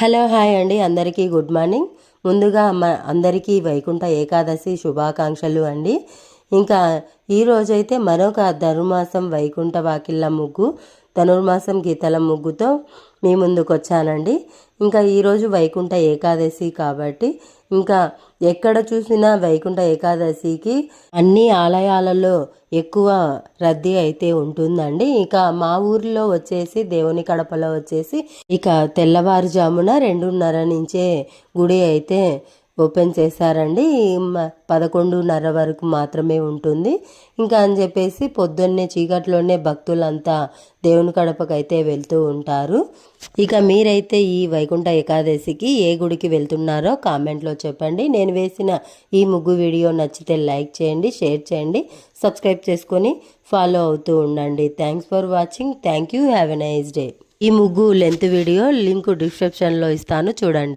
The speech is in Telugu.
హలో హాయ్ అండి. అందరికీ గుడ్ మార్నింగ్. ముందుగా మా అందరికీ వైకుంఠ ఏకాదశి శుభాకాంక్షలు అండి. ఇంకా ఈరోజైతే మరొక ధనుర్మాసం వైకుంఠ వాకిళ్ళ ముగ్గు ధనుర్మాసం గీతల ముగ్గుతో మీ ముందుకు వచ్చానండి ఇంకా ఈరోజు వైకుంఠ ఏకాదశి కాబట్టి ఇంకా ఎక్కడ చూసినా వైకుంఠ ఏకాదశికి అన్ని ఆలయాలలో ఎక్కువ రద్దీ అయితే ఉంటుందండి. ఇక మా ఊరిలో వచ్చేసి దేవుని కడపలో వచ్చేసి ఇక తెల్లవారుజామున రెండున్నర నుంచే గుడి అయితే ఓపెన్ చేశారండి. పదకొండున్నర వరకు మాత్రమే ఉంటుంది. ఇంకా అని చెప్పేసి పొద్దున్నే చీకట్లోనే భక్తులంతా దేవుని కడపకైతే వెళ్తూ ఉంటారు. ఇక మీరైతే ఈ వైకుంఠ ఏకాదశికి ఏ గుడికి వెళ్తున్నారో కామెంట్లో చెప్పండి. నేను వేసిన ఈ ముగ్గు వీడియో నచ్చితే లైక్ చేయండి షేర్ చేయండి సబ్స్క్రైబ్ చేసుకొని ఫాలో అవుతూ ఉండండి. Thanks for watching. Thank you. Have a nice day. ఈ ముగ్గు లెంత్ వీడియో లింక్ డిస్క్రిప్షన్లో ఇస్తాను. చూడండి.